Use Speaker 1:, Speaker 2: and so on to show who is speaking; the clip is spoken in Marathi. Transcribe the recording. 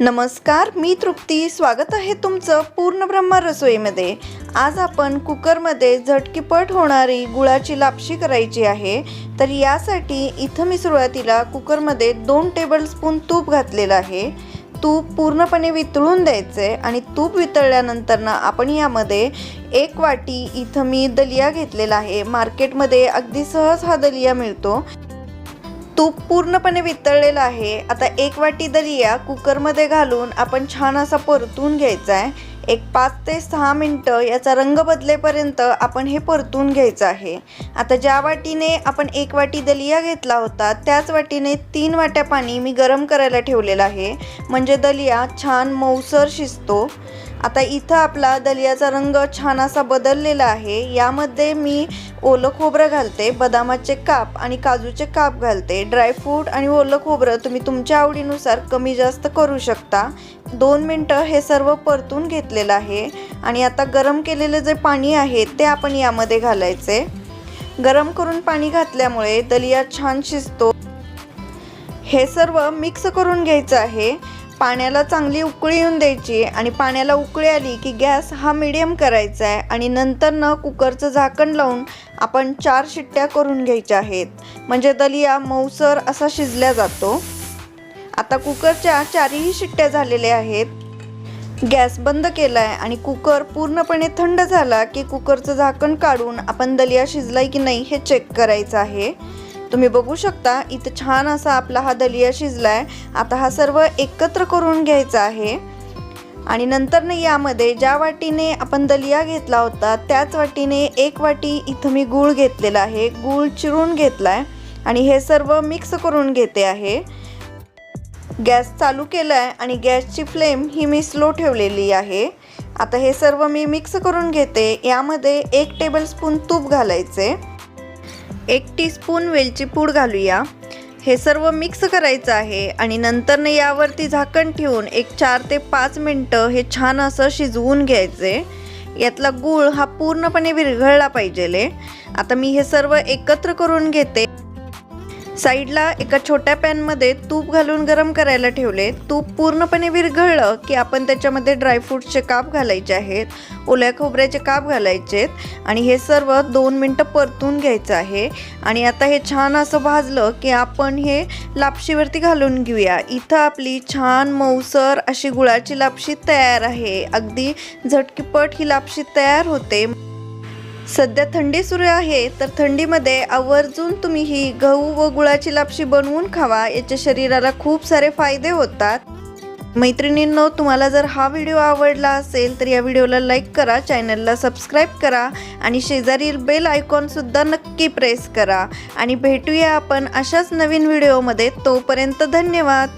Speaker 1: नमस्कार मी तृप्ती. स्वागत आहे तुमचं पूर्ण ब्रह्मा रसोईमध्ये. आज आपण कुकरमध्ये झटकीपट होणारी गुळाची लापशी करायची आहे. तर यासाठी इथं मी सुरुवातीला कुकरमध्ये दोन टेबलस्पून तूप घातलेलं आहे. तूप पूर्णपणे वितळून द्यायचे आणि तूप वितळल्यानंतर ना आपण यामध्ये एक वाटी इथं मी दलिया घेतलेला आहे. मार्केटमध्ये अगदी सहज हा दलिया मिळतो. तूप पूर्णपणे वितळलेलं आहे. आता एक वाटी दलिया कुकरमध्ये घालून आपण छान असा परतून घ्यायचा आहे. एक पाच ते सहा मिनटं याचा रंग बदलेपर्यंत आपण हे परतून घ्यायचं आहे. आता ज्या वाटीने आपण एक वाटी दलिया घेतला होता त्याच वाटीने तीन वाट्या पाणी मी गरम करायला ठेवलेलं आहे. म्हणजे दलिया छान मऊसर शिजतो. आता इथं आपला दलियाचा रंग छान असा बदललेला आहे. यामध्ये मी ओलं खोबरं घालते बदामाचे काप आणि काजूचे काप घालते. ड्रायफ्रूट आणि ओलं खोबरं तुम्ही तुमच्या आवडीनुसार कमी जास्त करू शकता. दोन मिनटं हे सर्व परतून घेतलेलं आहे आणि आता गरम केलेले जे पाणी आहे ते आपण यामध्ये घालायचे. गरम करून पाणी घातल्यामुळे दलिया छान शिजतो. हे सर्व मिक्स करून घ्यायचं आहे. पाण्याला चांगली उकळी येऊन द्यायची आणि पाण्याला उकळी आली की गॅस हा मिडियम करायचा आहे आणि नंतर न कुकरचं झाकण लावून आपण चार शिट्ट्या करून घ्यायच्या आहेत. म्हणजे दलिया मऊसर असा शिजल्या जातो. आता कुकरच्या चारही शिट्ट्या झालेल्या आहेत. गॅस बंद केला आहे आणि कुकर पूर्णपणे थंड झाला की कुकरचं झाकण काढून आपण दलिया शिजलाय की नाही हे चेक करायचं आहे. तुम्ही बघू शकता इथं छान असा आपला हा दलिया शिजलाय. आता हा सर्व एकत्र करून घ्यायचा आहे. आणि नंतरनं यामध्ये ज्या वाटीने आपण दलिया घेतला होता त्याच वाटीने एक वाटी इथं मी गूळ घेतलेला आहे. गूळ चिरून घेतला आहे आणि हे सर्व मिक्स करून घेते आहे. गॅस चालू केला आहे आणि गॅसची फ्लेम ही मी स्लो ठेवलेली आहे. आता हे सर्व मी मिक्स करून घेते. यामध्ये एक टेबलस्पून तूप घालायचे. एक टीस्पून वेलची पूड घालूया. हे सर्व मिक्स करायचं आहे आणि नंतरनं यावरती झाकण ठेवून एक चार ते पाच मिनटं हे छान असं शिजवून घ्यायचे. यातला गूळ हा पूर्णपणे विरघळला पाहिजे आता मी हे सर्व एकत्र करून घेते. साईडला एका छोट्या पॅनमध्ये तूप घालून गरम करायला ठेवले. तूप पूर्णपणे विरघळलं की आपण त्याच्यामध्ये ड्रायफ्रूट्सचे काप घालायचे आहेत ओल्या खोबऱ्याचे काप घालायचे आणि हे सर्व दोन मिनटं परतून घ्यायचं आहे. आणि आता हे छान असं भाजलं की आपण हे लापशीवरती घालून घेऊया. इथं आपली छान मऊसर अशी गुळाची लापशी तयार आहे. अगदी झटकीपट ही लापशी तयार होते. सध्या थंडी सुरू आहे तर थंडीमध्ये आवर्जून तुम्ही ही गहू व गुळाची लापशी बनवून खावा. याच्या शरीराला खूप सारे फायदे होतात. मैत्रिणींनो तुम्हाला जर हा व्हिडिओ आवडला असेल तर या व्हिडिओला लाईक करा चॅनलला सबस्क्राईब करा आणि शेजारील बेल आयकॉनसुद्धा नक्की प्रेस करा. आणि भेटूया आपण अशाच नवीन व्हिडिओमध्ये. तोपर्यंत धन्यवाद.